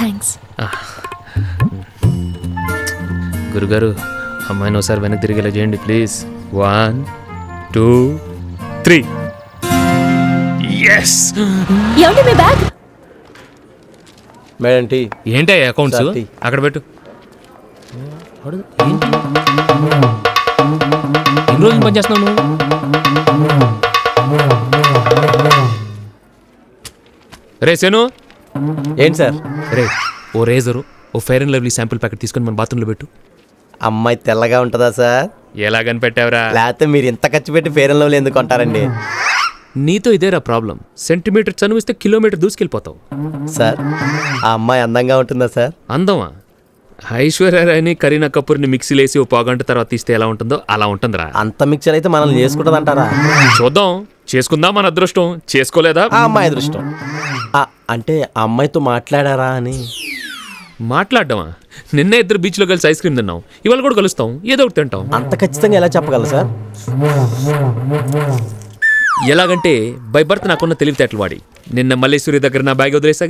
Thanks గురుగారు అమ్మాయిని ఒకసారి వెనక్కి తిరిగేలా చేయండి please one two three yes ఏమండి మీ బ్యాగ్ మేడం టీ. ఏంటి అకౌంట్స్. అక్కడ పెట్టు? ఎన్ని రోజులు పనిచేస్తున్నావు నువ్వు? రే సేను ఏంటి సార్? రే ఓ razor oh fair and lovely sample packet తీసుకొని మన బాత్రూంలో పెట్టు. అమ్మాయి తెల్లగా ఉంటుందా సార్? ఎలా కనిపెట్టావురా లేకపోతే మీరు ఇంత ఖర్చు పెట్టి ఫేర్ అండ్ లవ్లీ ఎందుకు కొంటారండి? నీతో ఇదేరా ప్రాబ్లం సెంటీమీటర్ చనువిస్తే కిలోమీటర్ దూసుకెళ్ళిపోతావు. సార్ ఆ అమ్మాయి అందంగా ఉంటుందా సార్? అందమా? ఐశ్వర్యరాయని కరీనా కపూర్ని మిక్సీలేసి ఓ పావుగంట తర్వాత తీస్తే ఎలా ఉంటుందో అలా ఉంటుందిరా. అంత మిక్చర్ అయితే మనల్ని చేసుకుంటుంది అంటారా చూద్దాం. చేసుకుందాం మన అదృష్టం. చేసుకోలేదా? ఆ అమ్మాయి అదృష్టం. అంటే ఆ అమ్మాయితో మాట్లాడారా అని. మాట్లాడడమా? నిన్న ఇద్దరు బీచ్లో కలిసి ఐస్ క్రీమ్ తిన్నాం. ఇవాళ కూడా కలుస్తాం. ఏదో ఒకటి తింటాం. అంత ఖచ్చితంగా ఎలా చెప్పగలరు సార్? ఎలాగంటే బై బర్త్ నాకున్న తెలివితేటలు వాడి. నిన్న మల్లేశ్వరి దగ్గర నా బ్యాగ్ వదిలేసాగా